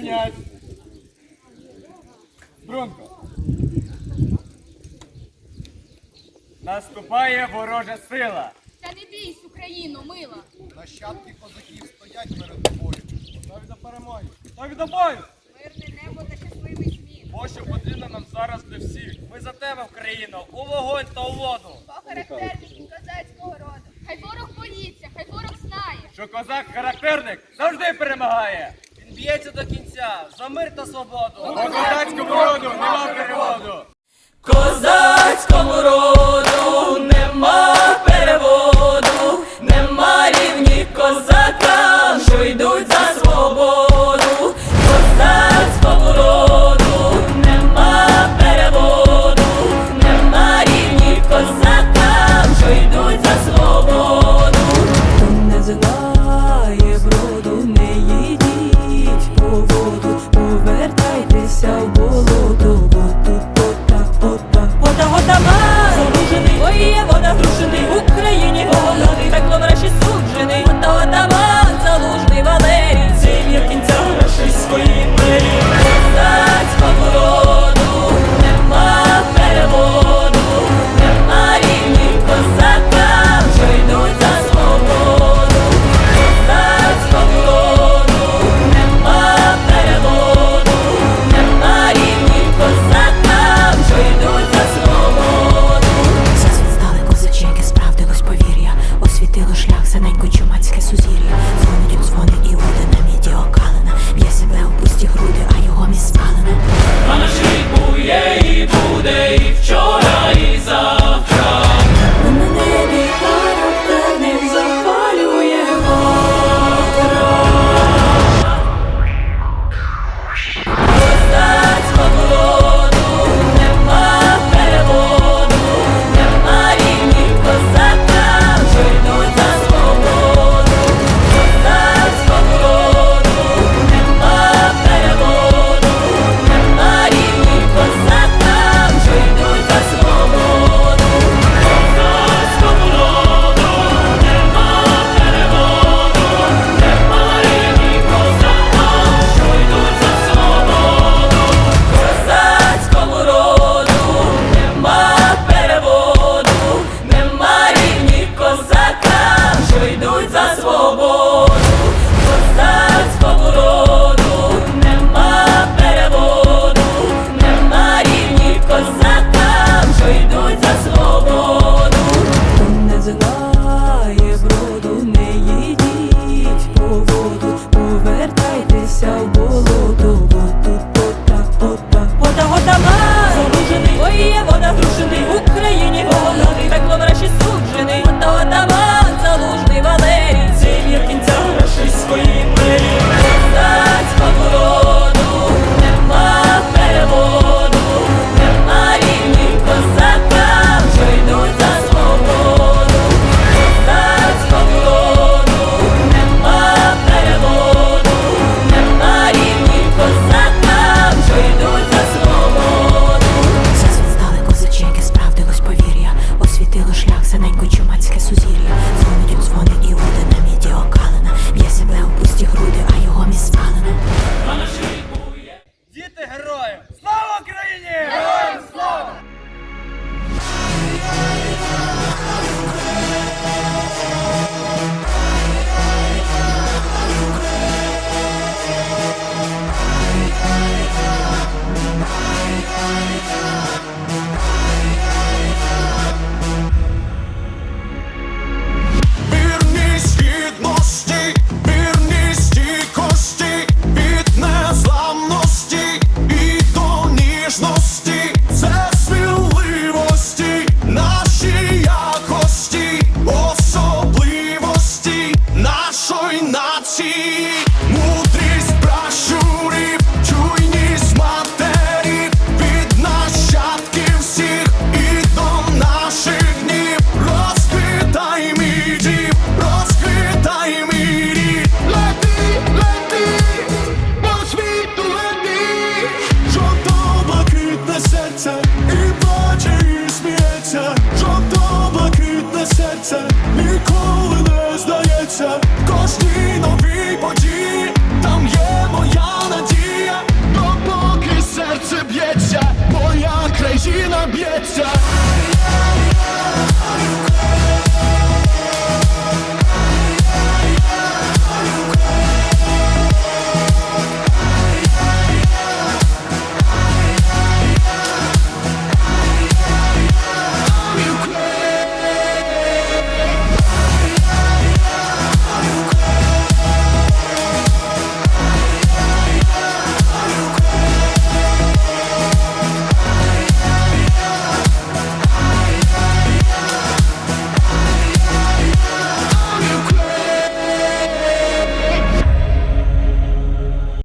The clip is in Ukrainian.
рівнять. Струнко. Наступає ворожа сила. Та не бійсь, Україно, мила. Нащадки козаків стоять перед тобою. Готові до перемоги. Готові до бою. Мирне небо та щасливий світ. Бо що потрібно нам зараз для всіх. Ми за тебе, Україно, у вогонь та у воду. По характерності козацького роду. Хай ворог боїться, хай ворог знає. Що козак характерник завжди перемагає б'ється до кінця за мир та свободу. У козацькому роду нема переводу! Козацькому роду!